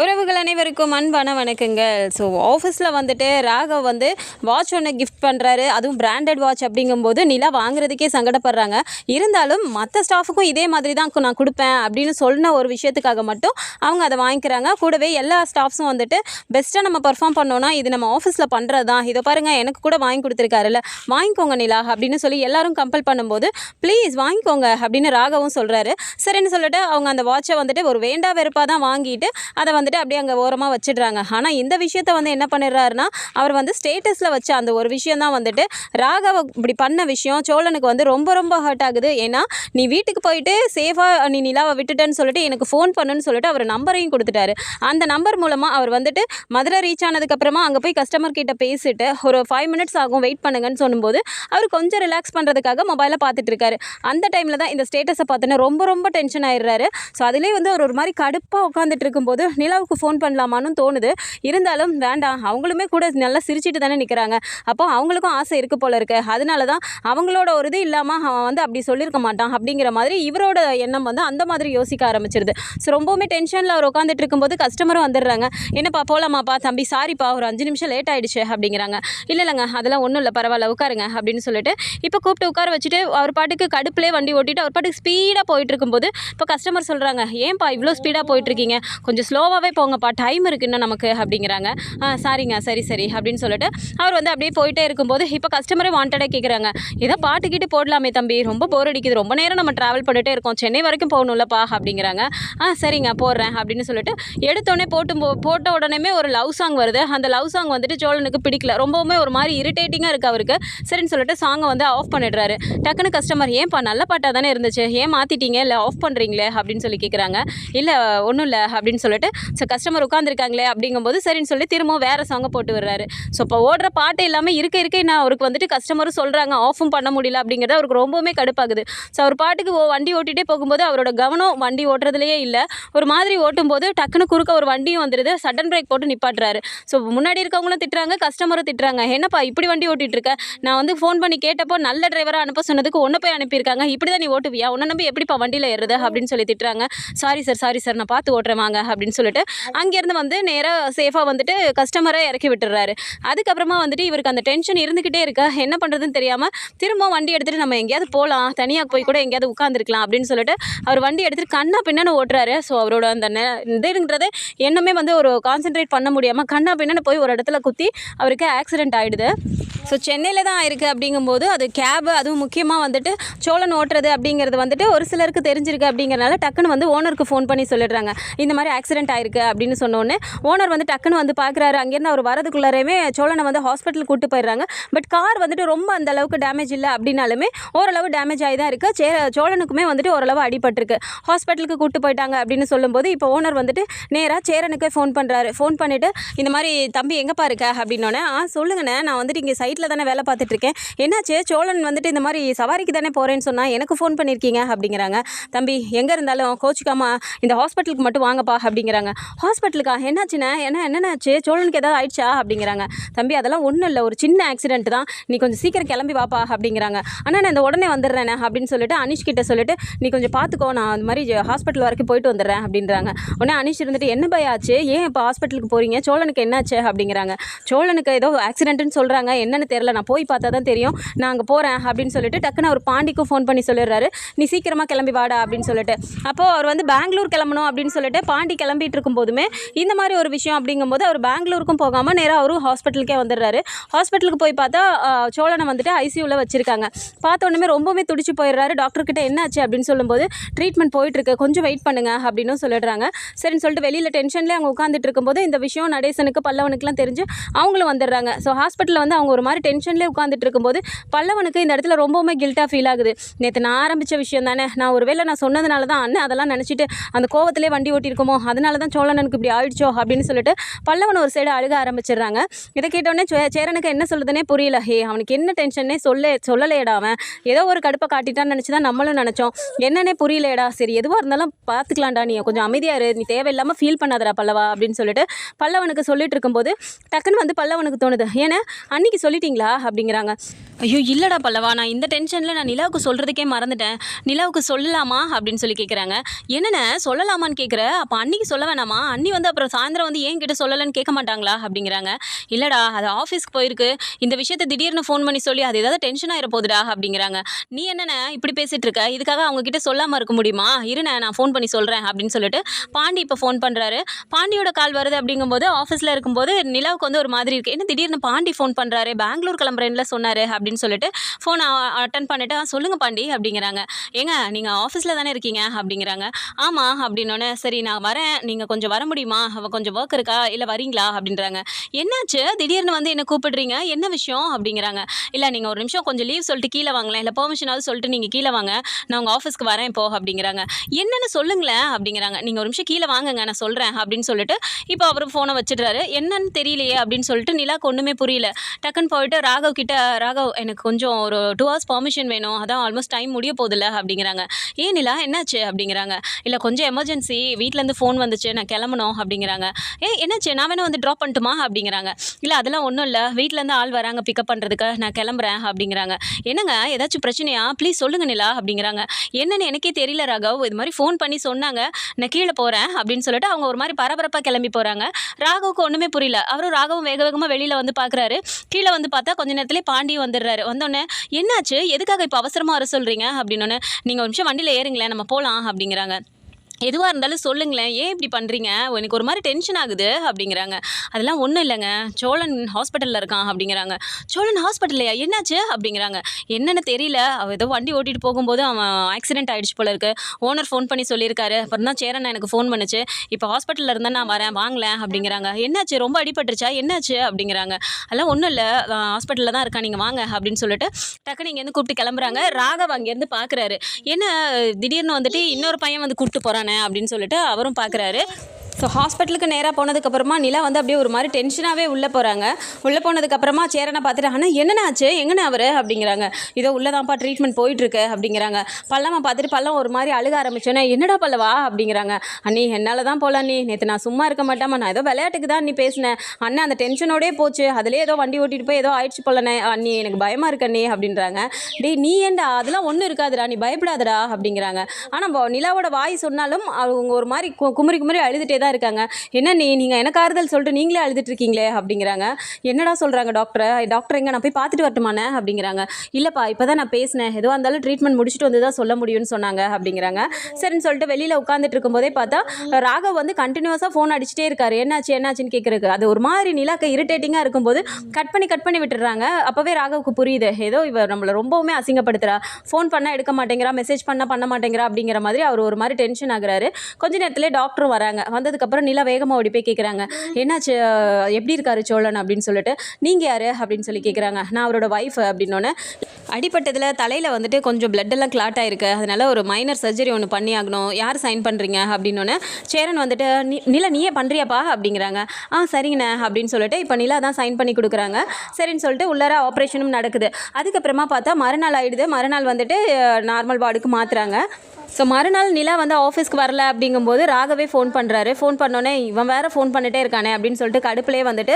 உறவுகள் அனைவருக்கும் அன்பான வணக்கங்கள். ஸோ ஆஃபீஸில் வந்துட்டு ராகவ் வந்து வாட்ச் ஒன்று கிஃப்ட் பண்ணுறாரு அதுவும் பிராண்டட் வாட்ச் அப்படிங்கும்போது நிலா வாங்குறதுக்கே சங்கடப்படுறாங்க. இருந்தாலும் மற்ற ஸ்டாஃபுக்கும் இதே மாதிரி தான் நான் கொடுப்பேன் அப்படின்னு சொன்ன ஒரு விஷயத்துக்காக மட்டும் அவங்க அதை வாங்கிக்கிறாங்க. கூடவே எல்லா ஸ்டாஃப்ஸும் வந்துட்டு பெஸ்ட்டாக நம்ம பர்ஃபார்ம் பண்ணோன்னா இது நம்ம ஆஃபீஸில் பண்ணுறது தான் இதை பாருங்கள் எனக்கு கூட வாங்கி கொடுத்துருக்காருல்ல. வாங்கிக்கோங்க நிலா அப்படின்னு சொல்லி எல்லாரும் கம்பல் பண்ணும்போது ப்ளீஸ் வாங்கிக்கோங்க அப்படின்னு ராகவும் சொல்கிறாரு சரின்னு சொல்லிட்டு அவங்க அந்த வாட்சை வந்துட்டு ஒரு வேண்டா வெறுப்பாக தான் வாங்கிட்டு அதை வந்து வந்துட்டு அப்படியே அங்கே ஓரமாக வச்சிடுறாங்க. ஆனால் இந்த விஷயத்த வந்து என்ன பண்ணிடுறாருன்னா அவர் வந்து ஸ்டேட்டஸில் வச்ச அந்த ஒரு விஷயம் தான் வந்துட்டு ராகவ இப்படி பண்ண விஷயம் சோழனுக்கு வந்து ரொம்ப ரொம்ப ஹர்ட் ஆகுது. ஏன்னா நீ வீட்டுக்கு போயிட்டு சேஃபாக நீ நிலாவை விட்டுட்டேன்னு சொல்லிட்டு எனக்கு ஃபோன் பண்ணுன்னு சொல்லிட்டு அவர் நம்பரையும் கொடுத்துட்டாரு. அந்த நம்பர் மூலமாக அவர் வந்துட்டு மதுரை ரீச் ஆனதுக்கப்புறமா அங்கே போய் கஸ்டமர் கிட்ட பேசிட்டு ஒரு ஃபைவ் மினிட்ஸ் ஆகும் வெயிட் பண்ணுங்கன்னு சொல்லும்போது அவர் கொஞ்சம் ரிலாக்ஸ் பண்ணுறதுக்காக மொபைலை பார்த்துட்டு இருக்காரு. அந்த டைமில் தான் இந்த ஸ்டேட்டஸை பார்த்தோன்னா ரொம்ப ரொம்ப டென்ஷன் ஆயிடுறாரு. ஸோ அதிலே வந்து அவர் ஒரு மாதிரி கடுப்பாக உட்காந்துட்டு இருக்கும்போது நிலாவுக்கு ஃபோன் பண்ணலாமான்னு தோணுது. இருந்தாலும் வேண்டாம் அவங்களுமே கூட நல்லா சிரிச்சிட்டு தானே நிற்கிறாங்க அப்போ அவங்களுக்கும் ஆசை இருக்குது போல இருக்கு. அதனால தான் அவங்களோட ஒரு இது இல்லாமல் அவன் வந்து அப்படி சொல்லியிருக்க மாட்டான் அப்படிங்கிற மாதிரி இவரோட எண்ணம் வந்து அந்த மாதிரி யோசிக்க ஆரம்பிச்சிருது. ஸோ ரொம்பவுமே டென்ஷனில் அவர் உட்காந்துட்டு இருக்கும்போது கஸ்டமரும் வந்துடுறாங்க. என்னப்பா போகலாமாப்பா தம்பி சாரிப்பா ஒரு அஞ்சு நிமிஷம் லேட் ஆகிடுச்சு அப்படிங்கிறாங்க. இல்லை இல்லைங்க அதெல்லாம் ஒன்றும் இல்லை பரவாயில்ல உட்காருங்க அப்படின்னு சொல்லிட்டு இப்போ கூப்பிட்டு உட்கார வச்சுட்டு அவர் பாட்டுக்கு கடுப்புலேயே வண்டி ஓட்டிட்டு அவர் பாட்டுக்கு ஸ்பீடாக போயிட்டு இருக்கும்போது இப்போ கஸ்டமர் சொல்கிறாங்க ஏன்பா இவ்வளோ ஸ்பீடாக போயிட்டு இருக்கீங்க? கொஞ்சம் ஸ்லோவாகவே போங்கப்பா டைம் இருக்குது இன்னும் நமக்கு அப்படிங்கிறாங்க. ஆ சரி சரி அப்படின்னு சொல்லிட்டு அவர் வந்து அப்படியே போயிட்டே இருக்கும்போது இப்போ கஸ்டமரே வாண்டடாக கேட்குறாங்க ஏதோ பாட்டு கீட்டு போடலாமே தம்பி ரொம்ப போர் அடிக்குது ரொம்ப நேரம் நம்ம ட்ராவல் பண்ணிட்டே இருக்கோம் சென்னை வரைக்கும் போகணும்லப்பா அப்படிங்கிறாங்க. ஆ சரிங்க போடுறேன் அப்படின்னு சொல்லிட்டு எடுத்தோடனே போட்டு போ- போட்ட உடனே ஒரு லவ் சாங் வருது. அந்த லவ் சாங் வந்துட்டு சோழனுக்கு பிடிக்கல. ரொம்பவுமே ஒரு மாதிரி இரிட்டேட்டிங்காக இருக்குது அவருக்கு. சரின்னு சொல்லிட்டு சாங்கை வந்து ஆஃப் பண்ணிடுறாரு. டக்குன்னு கஸ்டமர் ஏன்ப்பா நல்ல பாட்டாக தானே இருந்துச்சு? ஏன் மாற்றிட்டீங்க இல்லை ஆஃப் பண்ணுறீங்களே அப்படின்னு சொல்லி கேட்குறாங்க இல்லை ஒன்றும் இல்லை அப்படின்னு சொல்லிட்டு ஸோ கஸ்டமர் உட்காந்துருக்காங்களே அப்படிங்கும்போது சரின்னு சொல்லி திரும்பவும் வேறு சாங்கை போட்டு வர்றாரு ஸோ இப்போ ஓடுற பாட்டு இல்லாமல் இருக்க இருக்க நான் அவருக்கு வந்துட்டு கஸ்டமரும் சொல்கிறாங்க ஆஃபும் பண்ண முடியல அப்படிங்கிறது அவருக்கு ரொம்பவுமே கடுப்பாகுது. ஸோ அவர் பாட்டுக்கு ஓ- வண்டி ஓட்டிகிட்டே போகும்போது அவரோட கவனம் வண்டி ஓட்டுறதுலேயே இல்லை. ஒரு மாதிரி ஓட்டும்போது டக்குன்னு குறுக்க ஒரு வண்டியும் வந்துடுது சடன் பிரேக் போட்டு நிப்பாட்டுறாரு. ஸோ முன்னாடி இருக்கவங்களும் திட்டுறாங்க கஸ்டமரும் திட்டுறாங்க என்னப்பா இப்படி வண்டி ஓட்டிகிட்டு இருக்க? நான் வந்து ஃபோன் பண்ணி கேட்டப்போ நல்ல டிரைவராக அனுப்ப சொன்னதுக்கு ஒன்று போய் அனுப்பியிருக்காங்க இப்படி தான் நீ ஓட்டுவியா? உன்னை நம்பி எப்படிப்பா வண்டியில் ஏறுது அப்படின்னு சொல்லி திட்டுறாங்க. சாரி சார் சாரி சார் நான் பார்த்து ஓட்டுறேன் வாங்க அப்படின்னு சொல்லிட்டு அங்கேருந்து வந்து நேராக சேஃபாக வந்துட்டு கஸ்டமரை இறக்கி விட்டுறாரு. அதுக்கப்புறமா வந்துட்டு இவருக்கு அந்த டென்ஷன் இருந்துக்கிட்டே இருக்கா. என்ன பண்ணுறதுன்னு தெரியாமல் திரும்ப வண்டி எடுத்துகிட்டு நம்ம எங்கேயாவது போகலாம் தனியாக போய் கூட எங்கேயாவது உட்காந்துருக்கலாம் அப்படின்னு சொல்லிட்டு அவர் வண்டி எடுத்துகிட்டு கண்ணா பின்னான்னு ஓட்டுறாரு. ஸோ அவரோட அந்த நெ இதுங்கிறது என்னமே வந்து ஒரு கான்சென்ட்ரேட் பண்ண முடியாமல் கண்ணா பின்னான்னு போய் ஒரு இடத்துல குத்தி அவருக்கு ஆக்சிடென்ட் ஆகிடுது ஸோ சென்னையில் தான் இருக்குது அப்படிங்கும்போது அது கேபு அதுவும் முக்கியமாக வந்துட்டு சோழன் ஓட்டுறது அப்படிங்கிறது வந்துட்டு ஒரு சிலருக்கு தெரிஞ்சிருக்கு அப்படிங்கிறனால டக்குன்னு வந்து ஓனருக்கு ஃபோன் பண்ணி சொல்லிடுறாங்க. இந்த மாதிரி ஆக்சிடென்ட் ஆயிருக்கு அப்படின்னு சொன்னோடனே ஓனர் வந்து டக்குன்னு வந்து பார்க்குறாரு அங்கேருந்து அவர் வரதுக்குள்ளாரையுமே சோழனை வந்து ஹாஸ்பிட்டல் கூட்டு போயிடுறாங்க. பட் கார் வந்துட்டு ரொம்ப அந்த அளவுக்கு டேமேஜ் இல்லை அப்படின்னாலுமே ஓரளவு டேமேஜ் ஆகி தான் இருக்குது சே சோழனுக்குமே வந்துட்டு ஓரளவு அடிபட்டிருக்கு. ஹாஸ்பிட்டலுக்கு கூட்டு போயிட்டாங்க அப்படின்னு சொல்லும்போது இப்போ ஓனர் வந்துட்டு நேராக சேரனுக்கே ஃபோன் பண்ணுறாரு ஃபோன் பண்ணிவிட்டு இந்த மாதிரி தம்பி எங்கேப்பா இருக்க? அப்படின்னோடனே ஆ சொல்லுங்கண்ணே. நான் வந்துட்டு இங்கே சைட்டில் தானே வேலை பார்த்துட்ருக்கேன் என்னாச்சே என்னாச்சு? சோழன் வந்துட்டு இந்த மாதிரி சவாரிக்கு தானே போகிறேன்னு சொன்னால் எனக்கு ஃபோன் பண்ணியிருக்கீங்க அப்படிங்கிறாங்க. தம்பி எங்கே இருந்தாலும் கோச்சிக்காம இந்த ஹாஸ்பிட்டலுக்கு மட்டும் வாங்கப்பா. அப்படிங்கிறாங்க. ஹாஸ்பிட்டலுக்கா? என்னாச்சுண்ணே ஏன்னா என்னென்னாச்சு சோழனுக்கு ஏதாவது ஆயிடுச்சா? அப்படிங்கிறாங்க. தம்பி அதெல்லாம் ஒன்றும் இல்லை. ஒரு சின்ன ஆக்சிடென்ட் தான். நீ கொஞ்சம் சீக்கிரம் கிளம்பி வாப்பா அப்படிங்கிறாங்க. அண்ணா நான் இந்த உடனே வந்துடுறேண்ணே அப்படின்னு சொல்லிட்டு அனிஷ் கிட்ட சொல்லிட்டு நீ கொஞ்சம் பார்த்துக்கோ நான் அந்த மாதிரி ஹாஸ்பிட்டல் வரைக்கும் போயிட்டு வந்துடுறேன் அப்படின்றாங்க. உடனே அனிஷ் இருந்துட்டு என்ன பய ஆச்சு? ஏன் இப்போ ஹாஸ்பிட்டலுக்கு போகிறீங்க சோழனுக்கு என்னாச்சு? அப்படிங்கிறாங்க. சோழனுக்கு ஏதோ ஆக்சிடென்ட்னு சொல்கிறாங்க என்னன்னு தெரில நான் போய் பார்த்தா தான் தெரியும். நான் அங்கே போகிறேன் அப்படின்னு சொல்லிட்டு டக்குன்னு அவர் பாண்டிக்கும் ஃபோன் பண்ணி சொல்லிடுறாரு. நீ சீக்கிரமாக கிளம்பி வாடா அப்படின்னு சொல்லிட்டு. அப்போது அவர் வந்து பெங்களூர் கிளம்பணும் அப்படின்னு சொல்லிட்டு பாண்டி கிளம்பிட்டு இருக்கும்போதுமே இந்த மாதிரி ஒரு விஷயம் அப்படிங்கும்போது அவர் பெங்களூருக்கும் போகாமல் நேராக அவரும் ஹாஸ்பிட்டலுக்கே வந்துடுறாரு. ஹாஸ்பிட்டலுக்கு போய் பார்த்தா சோழனை வந்துட்டு ஐசியூவில் வச்சுருக்காங்க. பார்த்த உடனே ரொம்பவுமே துடிச்சு போயிடுறாரு. டாக்டர்கிட்ட என்னாச்சு அப்படின்னு சொல்லும்போது ட்ரீட்மெண்ட் போயிட்டுருக்கு. கொஞ்சம் வெயிட் பண்ணுங்க அப்படின்னு சொல்லிடுறாங்க. சரின்னு சொல்லிட்டு வெளியில் டென்ஷன்லேயே அவங்க உட்காந்துட்டு இருக்கும்போது இந்த விஷயம் நடேசனுக்கு பல்லவனுக்குலாம் தெரிஞ்சு அவங்களும் வந்துடுறாங்க. ஸோ ஹாஸ்பிட்டலில் வந்து அவங்க ஒரு மாதிரி டென்ஷன்லேயே உட்காந்துட்டு இருக்கும்போது பல்லவனுக்கு இந்த இடத்துல ரொம்பவுமே கில்ட்டாக ஃபீல் ஆகுது. நேற்று நான் ஆரம்பித்த விஷயம் தானே. நான் ஒருவேளை நான் சொன்னதுனால தான் அண்ணன் அதெல்லாம் நினச்சிட்டு அந்த கோவத்திலே வண்டி ஓட்டியிருக்கோமோ அதனால தான் சோழனனுக்கு இப்படி ஆயிடுச்சோ? அப்படின்னு சொல்லிட்டு பல்லவன் ஒரு சைடு அழுக ஆரம்பிச்சிடுறாங்க. இதை கேட்டோடனே சே- சேரனுக்கு என்ன சொல்லுதுன்னே புரியல. ஹே அவனுக்கு என்ன டென்ஷனே சொல்ல சொல்லலையடா அவன். ஏதோ ஒரு கடுப்பை காட்டிட்டான்னு நினச்சி தான் நம்மளும் நினச்சோம். என்னன்னே புரியலையடா சரி எதுவாக இருந்தாலும் பார்த்துக்கலாம்டா நீ. கொஞ்சம் அமைதியாக இரு. நீ தேவையில்லாமல் ஃபீல் பண்ணாதடா பல்லவா அப்படின்னு சொல்லிட்டு பல்லவனுக்கு சொல்லிட்டு இருக்கும்போது டக்குன்னு வந்து பல்லவனுக்கு தோணுது. ஏன்னா அன்னைக்கு சொல்லிட்டீங்களா? அப்படிங்கிறாங்க. ஐயோ இல்லைடா பல்லவா. நான் இந்த டென்ஷனில் நான் நிலாவுக்கு சொல்கிறதுக்கே மறந்துட்டேன். நிலாவுக்கு சொல்லலாமா? அப்படின்னு சொல்லி கேட்குறாங்க என்னென்ன சொல்லலாமான்னு கேட்குற அப்போ அன்னைக்கு சொல்ல வேணாமா சொல்லலாமா அண்ணி வந்து அப்புறம் சாயந்தரம் வந்து ஏன் கிட்ட சொல்லலைன்னு கேட்க மாட்டாங்களா? அப்படிங்கிறாங்க. இல்லைடா அது ஆஃபீஸ்க்கு போயிருக்கு. இந்த விஷயத்த திடீர்னு ஃபோன் பண்ணி சொல்லி அது ஏதாவது டென்ஷன் ஆயிர போகுதுடா அப்படிங்கிறாங்க. நீ என்னண்ணே இப்படி பேசிட்டு இருக்க? இதுக்காக அவங்க கிட்ட சொல்லாமல் இருக்க முடியுமா? இருண்ணே நான் ஃபோன் பண்ணி சொல்கிறேன் அப்படின்னு சொல்லிட்டு பாண்டி இப்போ ஃபோன் பண்ணுறாரு பாண்டியோட கால் வருது அப்படிங்கும்போது ஆஃபீஸில் இருக்கும்போது நிலாவுக்கு வந்து ஒரு மாதிரி இருக்குது என்ன திடீர்னு பாண்டி ஃபோன் பண்ணுறாரு பெங்களூர் கிளம்புறேன்ல சொன்னார் அப்படின்னு சொல்லிட்டு ஃபோன் அட்டன் பண்ணிட்டு சொல்லுங்கள் சொல்லுங்க பாண்டி அப்படிங்கிறாங்க. ஏங்க நீங்கள் ஆஃபீஸில் தானே இருக்கீங்க? அப்படிங்கிறாங்க. ஆமாம் அப்படின்னோடனே சரி நான் வரேன். நீங்கள் கொஞ்சம் கொஞ்சம் வர முடியுமா? அவள் கொஞ்சம் ஒர்க் இருக்கா? இல்லை வரீங்களா அப்படின்றாங்க. என்னாச்சு? திடீர்னு வந்து என்ன கூப்பிடுறீங்க? என்ன விஷயம்? அப்படிங்கிறாங்க. இல்லை நீங்கள் ஒரு நிமிஷம் கொஞ்சம் லீவ் சொல்லிட்டு கீழே வாங்கலாம் இல்லை பெர்மிஷனாவது சொல்லிட்டு நீங்கள் கீழே வாங்க. நான் உங்கள் ஆஃபீஸ்க்கு வரேன் இப்போ அப்படிங்கிறாங்க. என்னென்னு சொல்லுங்களேன் அப்படிங்கிறாங்க. நீங்கள் ஒரு நிமிஷம் கீழே வாங்குங்க நான் சொல்கிறேன் அப்படின்னு சொல்லிட்டு இப்போ அவர் ஃபோனை வச்சிடுறாரு. என்னன்னு தெரியலையே அப்படின்னு சொல்லிட்டு நிலாக்கு ஒன்றுமே புரியல. டக்குன்னு போயிட்டு ராகவ் கிட்ட ராகவ் எனக்கு கொஞ்சம் ஒரு டூ ஹவர்ஸ் பெர்மிஷன் வேணும். அதான் ஆல்மோஸ்ட் டைம் முடிய போதில்ல அப்படிங்கிறாங்க. ஏன் நிலா? என்னாச்சு? அப்படிங்கிறாங்க. இல்லை கொஞ்சம் எமர்ஜென்சி வீட்டிலேருந்து ஃபோன் வந்துச்சு. நான் கிளம்பணும் அப்படிங்கிறாங்க. ஏ என்னாச்சு? நான் வேணால் வந்து ட்ராப் பண்ணட்டுமா? அப்படிங்கிறாங்க. இல்லை அதெல்லாம் ஒன்றும் இல்லை. வீட்டிலேருந்து ஆள் வராங்க பிக்கப் பண்ணுறதுக்கு நான் கிளம்புறேன் அப்படிங்கிறாங்க. என்னங்க? ஏதாச்சும் பிரச்சனையா? ப்ளீஸ் சொல்லுங்க நிலா அப்படிங்கிறாங்க. என்னன்னு எனக்கே தெரியல ராகவ். இது மாதிரி ஃபோன் பண்ணி சொன்னாங்க. நான் கீழே போகிறேன் அப்படின்னு சொல்லிட்டு அவங்க ஒரு மாதிரி பரபரப்பாக கிளம்பி போகிறாங்க ராகவுக்கு ஒன்றுமே புரியல. அவரும் ராகவும் வேக வேகமாக வெளியில் வந்து பார்க்குறாரு கீழே வந்து பார்த்தா கொஞ்ச நேரத்துலேயே பாண்டியும் வந்துடுறாரு. வந்தோடனே என்னாச்சு? எதுக்காக இப்போ அவசரமாக வர சொல்கிறீங்க அப்படின்னு நீங்கள் ஒரு நிமிஷம் வண்டியில் ஏறுங்களேன். நம்ம போகலாம் அப்படிங்கிறாங்க. எதுவாக இருந்தாலும் சொல்லுங்களேன். ஏன் இப்படி பண்ணுறீங்க எனக்கு ஒரு மாதிரி டென்ஷன் ஆகுது அப்படிங்கிறாங்க. அதெல்லாம் ஒன்றும் இல்லைங்க. சோழன் ஹாஸ்பிட்டலில் இருக்கான் அப்படிங்கிறாங்க. சோழன் ஹாஸ்பிட்டல்லையா என்னாச்சு? அப்படிங்கிறாங்க. என்னென்னு தெரியல. அவள் ஏதோ வண்டி ஓட்டிகிட்டு போகும்போது அவன் ஆக்சிடென்ட் ஆகிடுச்சு போல இருக்கு. ஓனர் ஃபோன் பண்ணி சொல்லியிருக்காரு. அப்புறம் தான் சேரன் எனக்கு ஃபோன் பண்ணுச்சு. இப்போ ஹாஸ்பிட்டலில் இருந்தால் நான் வரேன் வாங்கலேன் அப்படிங்கிறாங்க. என்னாச்சு? ரொம்ப அடிபட்டுருச்சா? என்னாச்சு? அப்படிங்கிறாங்க. அதெல்லாம் ஒன்றும் இல்லை. ஹாஸ்பிட்டலில் தான் இருக்கா நீங்கள் வாங்க அப்படின்னு சொல்லிட்டு டக்குனு இங்கேருந்து கூப்பிட்டு கிளம்புறாங்க. ராகவ் அங்கேருந்து பார்க்குறாரு என்ன திடீர்னு வந்துட்டு இன்னொரு பையன் வந்து கூப்பிட்டு போகிறான் அப்படின்னு சொல்லிட்டு அவரும் பார்க்குறாரு ஸோ ஹாஸ்பிட்டலுக்கு நேராக போனதுக்கப்புறமா நிலா வந்து அப்படியே ஒரு மாதிரி டென்ஷனாகவே உள்ளே போகிறாங்க உள்ளே போனதுக்கப்புறமா சேரனை பார்த்துட்டு ஆனால் என்னண்ணா ஆச்சு? எங்கண்ணா அவர்? அப்படிங்கிறாங்க. இதோ உள்ளதான்ப்பா ட்ரீட்மெண்ட் போயிட்டுருக்கு. அப்படிங்கிறாங்க. பல்லம்மா பார்த்துட்டு பல்லம் ஒரு மாதிரி அழுக ஆரம்பிச்சோன்னே என்னடா பல்லவா? அப்படிங்கிறாங்க. அண்ணி என்னால் தான் போகல அண்ணி. நேற்று நான் சும்மா இருக்க மாட்டாமா நான் ஏதோ விளையாட்டுக்கு தான் நீ பேசினேன். அண்ணன் அந்த டென்ஷனோடே போச்சு. அதிலே ஏதோ வண்டி ஓட்டிட்டு போய் ஏதோ ஆயிடுச்சு போலண்ணே அண்ணி. எனக்கு பயமாக இருக்கு அண்ணி. அப்படின்றாங்க. டே நீ ஏன்டா? அதெல்லாம் ஒன்றும் இருக்காதுடா. நீ பயப்படாதடா. அப்படிங்கிறாங்க. ஆனால் நிலாவோட வாய் சொன்னாலும் அவங்க ஒரு மாதிரி கு- குமுறி அழுதுட்டே தான் தான் இருக்காங்க. என்ன நீ நீங்கள் எனக்கு ஆறுதல் சொல்லிட்டு நீங்களே அழுதுட்டு இருக்கீங்களே அப்படிங்கிறாங்க. என்னடா சொல்கிறாங்க டாக்டரை? டாக்டர் எங்கே? நான் போய் பார்த்துட்டு வரட்டுமாண்ணே? அப்படிங்கிறாங்க. இல்லைப்பா இப்போ தான் நான் பேசினேன். எதுவாக இருந்தாலும் ட்ரீட்மெண்ட் முடிச்சுட்டு வந்து தான் சொல்ல முடியும்னு சொன்னாங்க. அப்படிங்கிறாங்க. சரின்னு சொல்லிட்டு வெளியில் உட்காந்துட்டு இருக்கும்போதே பார்த்தா ராகவ் வந்து கண்டினியூஸாக ஃபோன் அடிச்சுட்டே இருக்காரு. என்னாச்சு என்னாச்சுன்னு கேட்குறக்கு அது ஒரு மாதிரி நிலாக்க இரிட்டேட்டிங்காக இருக்கும்போது கட் பண்ணி கட் பண்ணி விட்டுறாங்க அப்போவே ராகவுக்கு புரியுது. ஏதோ இவர் நம்மளை ரொம்பவுமே அசிங்கப்படுத்துகிறா ஃபோன் பண்ணால் எடுக்க மாட்டேங்கிறா. மெசேஜ் பண்ணால் பண்ண மாட்டேங்கிறா. அப்படிங்கிற மாதிரி அவர் ஒரு மாதிரி டென்ஷன் ஆகுறாரு. கொஞ்ச நேரத்துலேயே டாக்டரும் வராங்க. வந்தது வந்ததுக்கப்புறம் நிலா வேகமாக ஓடி போய் கேட்குறாங்க என்னாச்சு? எப்படி இருக்காரு சோழன்? அப்படின்னு சொல்லிட்டு நீங்கள் யார்? அப்படின்னு சொல்லி கேட்குறாங்க நான் அவரோட ஒய்ஃப் அப்படின்னோடனே அடிப்பட்டதில் தலையில் வந்துட்டு கொஞ்சம் blood எல்லாம் கிளாட் ஆயிருக்கு. அதனால ஒரு மைனர் சர்ஜரி ஒன்று பண்ணி ஆகணும். யார் சைன் பண்ணுறீங்க அப்படின்னோடனே சேரன் வந்துட்டு நீ நிலா நீயே பண்ணுறியாப்பா அப்படிங்கிறாங்க. ஆ சரிங்கண்ணே. அப்படின்னு சொல்லிட்டு இப்போ நிலா தான் சைன் பண்ணி கொடுக்குறாங்க. சரின்னு சொல்லிட்டு உள்ளார ஆப்ரேஷனும் நடக்குது. அதுக்கப்புறமா பார்த்தா மறுநாள் ஆயிடுது. மறுநாள் வந்துட்டு நார்மல் வார்டுக்கு மாற்றுறாங்க ஸோ மறுநாள் நிலா வந்து ஆஃபீஸ்க்கு வரல அப்படிங்கும்போது ராகவே ஃபோன் பண்ணுறாரு ஃபோன் பண்ணோன்னே இவன் வேறு ஃபோன் பண்ணிட்டே இருக்கானே அப்படின்னு சொல்லிட்டு கடுப்புலேயே வந்துட்டு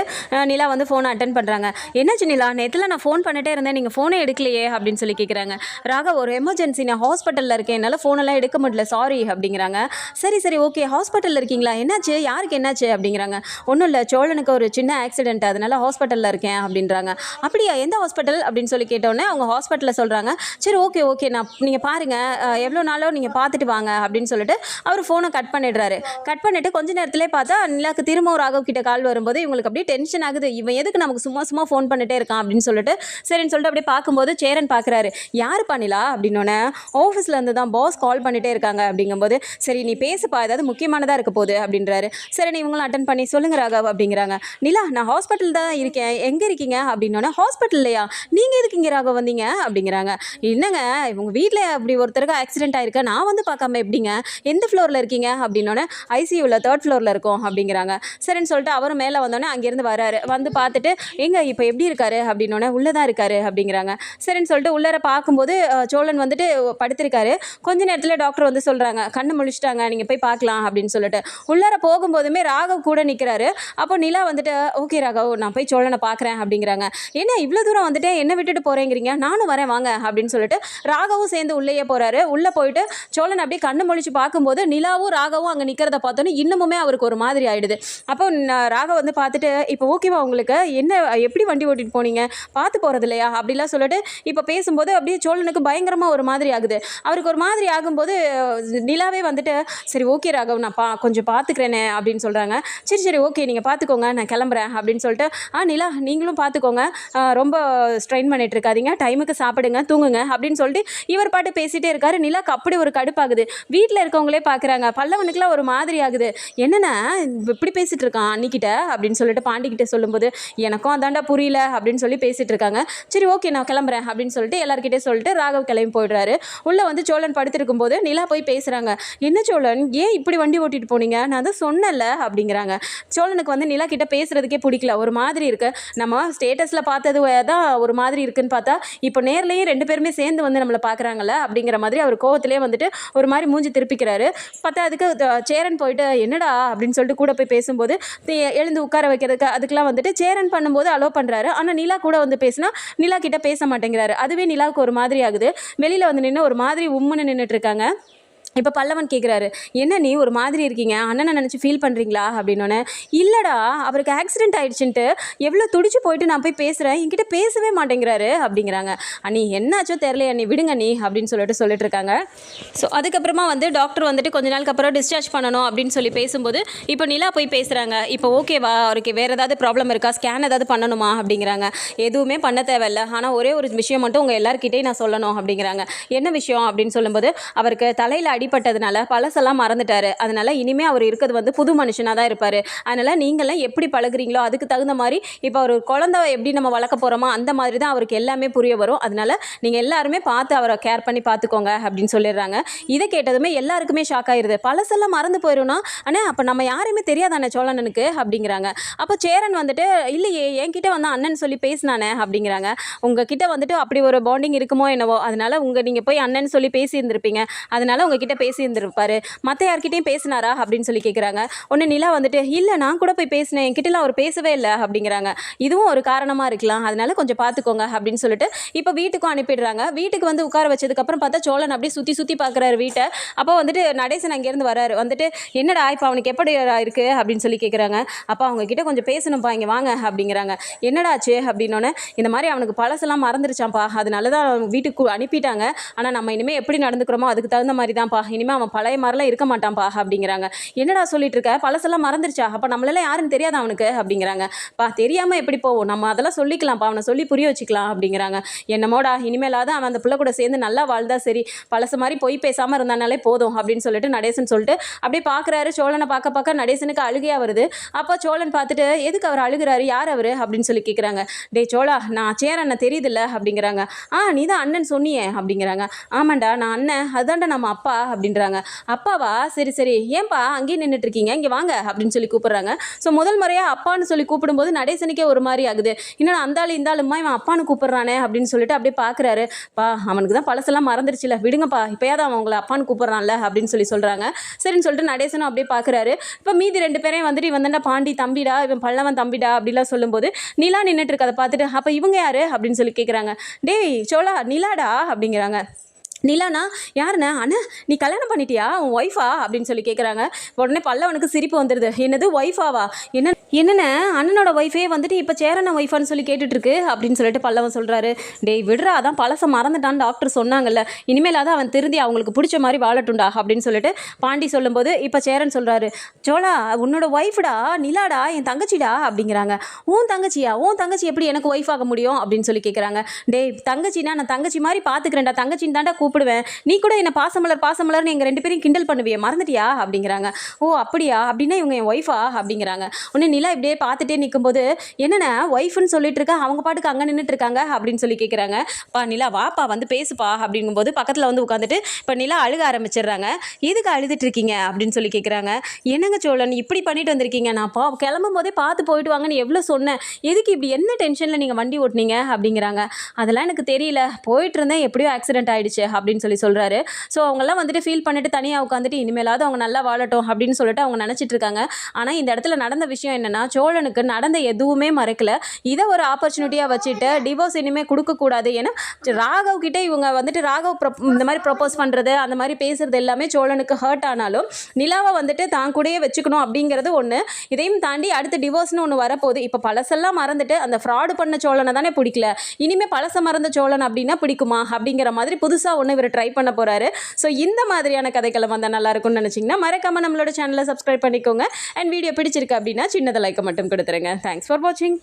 நிலா வந்து ஃபோனை அட்டன் பண்ணுறாங்க என்னாச்சு நிலா? நேற்றுல நான் ஃபோன் பண்ணிட்டே இருந்தேன். நீங்கள் ஃபோனே எடுக்கலையே அப்படின்னு சொல்லி கேட்குறாங்க ராகவ் ஒரு எமர்ஜென்சி நான் ஹாஸ்பிட்டலில் இருக்கேன். என்னால் ஃபோனெல்லாம் எடுக்க முடியல. சாரி அப்படிங்கிறாங்க. சரி சரி. ஓகே ஹாஸ்பிட்டலில் இருக்கீங்களா? என்னாச்சு? யாருக்கு என்னாச்சு? அப்படிங்கிறாங்க. ஒன்றும் இல்லை. சோழனுக்கு ஒரு சின்ன ஆக்சிடென்ட் அதனால ஹாஸ்பிட்டலில் இருக்கேன் அப்படின்றாங்க. அப்படியா? எந்த ஹாஸ்பிட்டல் அப்படின்னு சொல்லி கேட்டோன்னே அவங்க ஹாஸ்பிட்டலில் சொல்கிறாங்க சரி ஓகே ஓகே நான் நீங்கள் பாருங்கள் எவ்வளோ நாளோ நீங்கள் பார்த்துட்டு வாங்க அப்படின்னு சொல்லிட்டு அவர் ஃபோனை கட் பண்ணிடுறாரு. கட் பண்ணிட்டு கொஞ்ச நேரத்திலே பார்த்தா நிலாக்கு திரும்ப ஒரு ராகவ் கிட்ட கால் வரும்போது இவங்களுக்கு அப்படியே டென்ஷன் ஆகுது. இவன் எதுக்கு நமக்கு சும்மா சும்மா ஃபோன் பண்ணிட்டே இருக்கான் அப்படின்னு சொல்லிட்டு சரின்னு சொல்லிட்டு அப்படியே பார்க்கும்போது சேரன் பார்க்குறாரு. யார் பண்ணிலா அப்படின்னோடனே ஆஃபீஸில் இருந்து தான் பாஸ் கால் பண்ணிட்டே இருக்காங்க. அப்படிங்கும்போது சரி நீ பேசுப்பா. ஏதாவது முக்கியமானதாக இருக்க போகுது. அப்படின்றாரு. சரி நீ இவங்களும் அட்டன் பண்ணி சொல்லுங்க ராகவ். அப்படிங்கிறாங்க. நிலா நான் ஹாஸ்பிட்டல் தான் இருக்கேன். எங்கே இருக்கீங்க? அப்படின்னோடனே ஹாஸ்பிட்டல்லையா நீங்கள் எதுக்கு இங்கே ராகவ் வந்தீங்க? அப்படிங்கிறாங்க. என்னங்க இவங்க வீட்டில் அப்படி ஒருத்தருக்கு ஆக்சிடென்ட் ஆயிருக்கு? நான் வந்து பார்க்காம எப்படிங்க? எந்த ஃப்ளோரில் இருக்கீங்க? அப்படின்னோடனே ஐசியூவில் தேர்ட் ஃப்ளோரில் இருக்கோம் அப்படிங்கிறாங்க. சரின்னு சொல்லிட்டு அவரும் மேலே வந்தோடனே அங்கேருந்து வராரு. வந்து பார்த்துட்டு எங்க இப்போ எப்படி இருக்காரு? அப்படின்னோடனே உள்ளே தான் இருக்காரு. அப்படிங்கிறாங்க. சரின்னு சொல்லிட்டு உள்ளார பார்க்கும்போது சோழன் வந்துட்டு படுத்திருக்காரு. கொஞ்ச நேரத்தில் டாக்டர் வந்து சொல்கிறாங்க கண்ணு முழிச்சிட்டாங்க நீங்கள் போய் பார்க்கலாம். அப்படின்னு சொல்லிட்டு. உள்ளார போகும்போதுமே ராகவ் கூட நிற்கிறாரு அப்போ நிலா வந்துட்டு ஓகே ராகவ் நான் போய் சோழனை பார்க்குறேன். அப்படிங்கிறாங்க. என்ன இவ்வளோ தூரம் வந்துட்டு என்ன விட்டுட்டு போகிறேங்கிறீங்க நானும் வரேன் வாங்க. அப்படின்னு சொல்லிட்டு ராகவும் சேர்ந்து உள்ளேயே போகிறாரு உள்ளே போயிட்டு சோழன் அப்படியே கண்ணு முழிச்சு பார்க்கும்போது நிலாவும் ராகவும் அங்கே நிற்கிறத பார்த்தோன்னே இன்னமுமே அவருக்கு ஒரு மாதிரி ஆயிடுது. அப்போ ராகவ் வந்து பார்த்துட்டு இப்போ ஓகேவா உங்களுக்கு? என்ன எப்படி வண்டி ஓட்டிட்டு போனீங்க? பார்த்து போகிறது இல்லையா? அப்படிலாம் சொல்லிட்டு இப்போ பேசும்போது அப்படியே சோழனுக்கு பயங்கரமாக ஒரு மாதிரி ஆகுது. அவருக்கு ஒரு மாதிரி ஆகும்போது நிலாவே வந்துட்டு சரி ஓகே ராகவ் நான் பா கொஞ்சம் பார்த்துக்கிறேனே அப்படின்னு சொல்கிறாங்க சரி சரி ஓகே நீங்கள் பார்த்துக்கோங்க நான் கிளம்புறேன் அப்படின்னு சொல்லிட்டு ஆ நிலா நீங்களும் பார்த்துக்கோங்க. ரொம்ப ஸ்ட்ரெயின் பண்ணிட்டு இருக்காதீங்க. டைமுக்கு சாப்பிடுங்க தூங்குங்க அப்படின்னு சொல்லிட்டு இவர் பாட்டு பேசிகிட்டே இருக்காரு. நிலாக்கு அப்படி ஒரு கடுப்பாகுது. வீட்டில் இருக்கவங்களே பார்க்குறாங்க பல்லவனுக்குலாம் ஒரு மாதிரி ஆகுது. என்னென்ன இப்படி பேசிகிட்டு இருக்கான் அன்னிக்கிட்ட அப்படின்னு சொல்லிட்டு பாண்டிக்கிட்ட சொல்லும்போது எனக்கும் அதாண்டா புரியல அப்படின்னு சொல்லி பேசிகிட்டு இருக்காங்க. சரி ஓகே நான் கிளம்புறேன் அப்படின்னு சொல்லிட்டு எல்லாருக்கிட்டே சொல்லிட்டு ராகவ் கிளம்பி போயிடுறாரு. உள்ளே வந்து சோழன் படுத்திருக்கும் போது நிலா போய் பேசுகிறாங்க என்ன சோழன்? ஏன் இப்படி வண்டி ஓட்டிட்டு போனீங்க? நான் தான் சொன்னேன்ல அப்படிங்கிறாங்க. சோழனுக்கு வந்து நிலா கிட்ட பேசுறதுக்கே பிடிக்கல. ஒரு மாதிரி இருக்கு. நம்ம ஸ்டேட்டஸில் பார்த்தது தான் ஒரு மாதிரி இருக்குன்னு பார்த்தா இப்போ நேர்லேயும் ரெண்டு பேருமே சேர்ந்து வந்து நம்மளை பார்க்குறாங்கல்ல அப்படிங்கிற மாதிரி அவர் கோவத்திலே வந்துட்டு ஒரு மாதிரி மூஞ்சி திருப்பிக்கிறாரு. பார்த்தா அதுக்கு த- சேரன் போயிட்டு என்னடா? அப்படின்னு சொல்லிட்டு கூட போய் பேசும்போது எழுந்து உட்கார வைக்கிறதுக்கு அதுக்கெல்லாம் வந்துட்டு சேரன் பண்ணும்போது அலோவ் பண்ணுறாரு ஆனால் நிலா கூட வந்து பேசினா நிலா கிட்ட பேச மாட்டேங்கிறாரு. அதுவே நிலாவுக்கு ஒரு மாதிரி ஆகுது. வெளியில் வந்து நின்று ஒரு மாதிரி உம்முன்னு நின்றுட்டு இருக்காங்க. இப்போ பல்லவன் கேட்குறாரு என்ன நீ ஒரு மாதிரி இருக்கீங்க? அண்ணனை நினச்சி ஃபீல் பண்ணுறீங்களா அப்படின்னோடனே இல்லைடா அவருக்கு ஆக்சிடென்ட் ஆயிடுச்சுன்ட்டு எவ்வளோ துடிச்சு போயிட்டு நான் போய் பேசுகிறேன் என்கிட்ட பேசவே மாட்டேங்கிறாரு. அப்படிங்கிறாங்க. அண்ணி என்னாச்சோ தெரில அண்ணி விடுங்க நீ அப்படின்னு சொல்லிட்டு சொல்லிட்டு இருக்காங்க. ஸோ அதுக்கப்புறமா வந்து டாக்டர் வந்துட்டு கொஞ்ச நாளுக்கு அப்புறம் டிஸ்சார்ஜ் பண்ணணும் அப்படின்னு சொல்லி பேசும்போது இப்போ நிலா போய் பேசுகிறாங்க இப்போ ஓகேவா அவருக்கு வேறு ஏதாவது ப்ராப்ளம் இருக்கா? ஸ்கேன் ஏதாவது பண்ணணுமா? அப்படிங்கிறாங்க. எதுவுமே பண்ண தேவையில்ல. ஆனால் ஒரே ஒரு விஷயம் மட்டும் உங்கள் எல்லாருக்கிட்டே நான் சொல்லணும் அப்படிங்கிறாங்க. என்ன விஷயம்? அப்படின்னு சொல்லும்போது அவருக்கு தலையில் அடிபட்டதுனால பழசெல்லாம் மறந்துட்டாரு. அதனால இனிமே அவர் இருக்கிறது வந்து புது மனுஷனாக தான் இருப்பார். அதனால நீங்களாம் எப்படி பழகுறீங்களோ அதுக்கு தகுந்த மாதிரி இப்போ ஒரு குழந்தை எப்படி நம்ம வளர்க்க போகிறோமோ அந்த மாதிரி தான் அவருக்கு எல்லாமே புரிய வரும். அதனால நீங்கள் எல்லாருமே பார்த்து அவரை கேர் பண்ணி பார்த்துக்கோங்க அப்படின்னு சொல்லிடுறாங்க. இதை கேட்டதுமே எல்லாருக்குமே ஷாக் ஆயிடுது பழசெல்லாம் மறந்து போயிடும்னா ஆனால் அப்போ நம்ம யாருமே தெரியாதானே சோழனனுக்கு அப்படிங்கிறாங்க. அப்போ சேரன் வந்துட்டு இல்லையே என்கிட்ட வந்து அண்ணன் சொல்லி பேசினானே அப்படிங்கிறாங்க. உங்ககிட்ட வந்துட்டு அப்படி ஒரு பாண்டிங் இருக்குமோ என்னவோ அதனால உங்கள் நீங்கள் போய் அண்ணன் சொல்லி பேசியிருந்திருப்பீங்க. அதனால் அதனால உங்ககிட்ட யார்கிட்ட பேசியிருந்திருப்பாரு. மற்ற யார்கிட்டையும் பேசினாரா அப்படின்னு சொல்லி கேட்குறாங்க ஒன்று நிலா வந்துட்டு இல்லை நான் கூட போய் பேசினேன். என்கிட்டலாம் அவர் பேசவே இல்லை அப்படிங்கிறாங்க. இதுவும் ஒரு காரணமாக இருக்கலாம். அதனால கொஞ்சம் பார்த்துக்கோங்க அப்படின்னு சொல்லிட்டு இப்போ வீட்டுக்கும் அனுப்பிடுறாங்க. வீட்டுக்கு வந்து உட்கார வச்சதுக்கப்புறம் பார்த்தா சோழன் அப்படியே சுற்றி சுற்றி பார்க்குறாரு வீட்டை. அப்போ வந்துட்டு நடேசன் அங்கேருந்து வராரு. வந்துட்டு என்னடா இப்போ அவனுக்கு எப்படி இருக்கு? அப்படின்னு சொல்லி கேட்குறாங்க அப்போ அவங்கக்கிட்ட கொஞ்சம் பேசணும்ப்பா இங்கே வாங்க அப்படிங்கிறாங்க. என்னடாச்சு? அப்படின்னோடனே இந்த மாதிரி அவனுக்கு பழசெல்லாம் மறந்துருச்சான்ப்பா அதனால தான் அவன் வீட்டுக்கு அனுப்பிட்டாங்க. ஆனால் நம்ம இனிமேல் எப்படி நடந்துக்கிறோமோ அதுக்கு தகுந்த மாதிரி தான்ப்பா இனிமேல் அவன் பழைய மாதிரிலாம் இருக்க மாட்டான்ப்பா அப்படிங்கிறாங்க. என்னடா சொல்லிட்டு இருக்க? பழசெல்லாம் மறந்துருச்சா? அப்போ நம்மளெல்லாம் யாருன்னு தெரியாது அவனுக்கு அப்படிங்கிறாங்க. பா தெரியாமல் எப்படி போவோம்? நம்ம அதெல்லாம் சொல்லிக்கலாம்ப்பா. அவனை சொல்லி புரிய வச்சுக்கலாம் அப்படிங்கிறாங்க. என்னமோடா இனிமேலாவது அவன் அந்த பிள்ளை கூட சேர்ந்து நல்லா வாழ்ந்தா சரி. பழசு மாதிரி பொய் பேசாமல் இருந்தானாலே போதும் அப்படின்னு சொல்லிட்டு நடேசன் சொல்லிட்டு அப்படியே பார்க்குறாரு சோழனை பார்க்க பார்க்க நடேசனுக்கு அழுகையாக வருது. அப்போ சோழன் பார்த்துட்டு எதுக்கு அவர் அழுகுறாரு? யார் அவர்? அப்படின்னு சொல்லி கேட்குறாங்க டேய் சோழா நான் சேரண்ண தெரியுதுல்ல? அப்படிங்கிறாங்க. ஆ நீ தான் அண்ணன் சொன்னியே அப்படிங்கிறாங்க. ஆமாண்டா நான் அண்ணன். அதான்டா நம்ம அப்பா. அப்படின்றாங்க. அப்பாவா? சரி சரி. ஏன்பா அங்கேயே நின்றுட்டு இருக்கீங்க இங்கே வாங்க அப்படின்னு சொல்லி கூப்பிட்றாங்க. ஸோ முதல் முறையாக அப்பான்னு சொல்லி கூப்பிடும்போது நடேசனுக்கே ஒரு மாதிரி ஆகுது. இன்னும் அந்தாலும் ஆள் இவன் அப்பான்னு கூப்பிட்றானே அப்படின்னு சொல்லிட்டு அப்படியே பார்க்குறாரு பா அவனுக்கு தான் பழசெல்லாம் மறந்துருச்சுல. விடுங்கப்பா இப்போயாவது அவன் உங்களை அப்பான்னு கூப்பிட்றான்ல அப்படின்னு சொல்லி சொல்கிறாங்க சரின்னு சொல்லிட்டு நடேசனும் அப்படியே பார்க்குறாரு இப்போ மீதி ரெண்டு பேரையும் வந்துட்டு இவன் தானே பாண்டி தம்பிடா இவன் பல்லவன் தம்பிடா அப்படிலாம் சொல்லும்போது நிலா நின்றுட்டு இருக்கதை பார்த்துட்டு அப்போ இவங்க யாரு? அப்படின்னு சொல்லி கேட்குறாங்க டேய் சோழா நிலாடா? அப்படிங்கிறாங்க. நிலானா யாருண்ணே? அண்ணா நீ கல்யாணம் பண்ணிட்டியா? உன் ஒய்ஃபா அப்படின்னு சொல்லி கேட்குறாங்க உடனே பல்லவனுக்கு சிரிப்பு வந்துடுது என்னது ஒய்ஃபாவா என்ன என்னென்ன அண்ணனோட ஒய்ஃபே வந்துட்டு இப்போ சேரன ஒய்ஃபான்னு சொல்லி கேட்டுட்ருக்கு அப்படின்னு சொல்லிட்டு பல்லவன் சொல்கிறாரு டேய் விடுறா அதான் பழச மறந்துட்டான்னு டாக்டர் சொன்னாங்கல்ல. இனிமேல் அதான் அவன் திருந்தி அவங்களுக்கு பிடிச்ச மாதிரி வாழட்டுண்டா அப்படின்னு சொல்லிட்டு பாண்டி சொல்லும்போது இப்போ சேரன் சொல்கிறாரு சோழா உன்னோட ஒய்ஃப்டா நிலாடா என் தங்கச்சிடா? அப்படிங்கிறாங்க. உன் தங்கச்சியா? உன் தங்கச்சி எப்படி எனக்கு ஒய்ஃப் ஆக முடியும்? அப்படின்னு சொல்லி கேட்குறாங்க டேய் தங்கச்சின்னா நான் தங்கச்சி மாதிரி பார்த்துக்கிறேன்டா தங்கச்சின்னு தாண்டா கூப்பிடுவேன். நீ கூட என்னை பாசமலர் பாசமலர்னு எங்கள் ரெண்டு பேரையும் கிண்டல் பண்ணுவியே மறந்துட்டியா? அப்படிங்கிறாங்க. ஓ அப்படியா? அப்படின்னா இவங்க என் ஒய்ஃபா அப்படிங்கிறாங்க. உடனே நிலா இப்படியே பார்த்துட்டே நிற்கும்போது என்னென்ன ஒய்ஃப்னு சொல்லிட்டு இருக்கா அவங்க பாட்டுக்கு அங்கே நின்றுட்டு இருக்காங்க அப்படின்னு சொல்லி கேட்குறாங்க பா நிலா வாப்பா வந்து பேசுப்பா அப்படிங்கும்போது பக்கத்தில் வந்து உட்காந்துட்டு இப்போ நிலா அழுக ஆரம்பிச்சிடுறாங்க. எதுக்கு அழுதுட்டு இருக்கீங்க? அப்படின்னு சொல்லி கேட்குறாங்க என்னங்க சோழன் இப்படி பண்ணிட்டு வந்திருக்கீங்க? நான் பா கிளம்பும் போதே பார்த்து போயிட்டு வாங்கன்னு எவ்வளோ சொன்னேன். எதுக்கு இப்படி என்ன டென்ஷனில் நீங்கள் வண்டி ஓட்டுனீங்க? அப்படிங்கிறாங்க. அதெல்லாம் எனக்கு தெரியல. போயிட்டு இருந்தேன் எப்படியோ ஆக்சிடென்ட் ஆகிடுச்சு அப்படின்னு சொல்லி சொல்கிறாரு ஸோ அவங்கெல்லாம் வந்துட்டு ஃபீல் பண்ணிட்டு தனியாக உட்காந்துட்டு இனிமேலாவது அவங்க நல்லா வாழட்டும் அப்படின்னு சொல்லிட்டு அவங்க நினச்சிட்டு இருக்காங்க. ஆனால் இந்த இடத்துல நடந்த விஷயம் என்னென்னா சோழனுக்கு நடந்த எதுவுமே மறக்கல. இதை ஒரு ஆப்பர்ச்சுனிட்டியாக வச்சுட்டு டிவோர்ஸ் இனிமேல் கொடுக்கக்கூடாது ஏன்னா ராகவ் கிட்டே இவங்க வந்துட்டு ராகவ் ப்ரொ இந்த மாதிரி ப்ரப்போஸ் பண்ணுறது அந்த மாதிரி பேசுறது எல்லாமே சோழனுக்கு ஹர்ட் ஆனாலும் நிலாவை வந்துட்டு தான் கூடயே வச்சுக்கணும் அப்படிங்கிறது ஒன்று இதையும் தாண்டி அடுத்து டிவோர்ஸ்னு ஒன்று வரப்போகுது. இப்போ பழசெல்லாம் மறந்துட்டு அந்த ஃப்ராடு பண்ண சோழனை தானே பிடிக்கல. இனிமேல் பழச மறந்த சோழன் அப்படின்னா பிடிக்குமா? அப்படிங்கிற மாதிரி புதுசாக ஒன்று இவர் ட்ரை பண்ண போகிறாரு ஸோ இந்த மாதிரியான கதைகளை வந்தால் நல்லா இருக்கும்னு நினச்சிங்கன்னா மறக்காமல் நம்மளோட சேனலை சப்ஸ்கிரைப் பண்ணிக்கோங்க. அண்ட் வீடியோ பிடிச்சிருக்கு அப்படின்னா சின்னதை லைக்கை மட்டும் கொடுத்துருங்க. தேங்க்ஸ் ஃபார் வாட்சிங்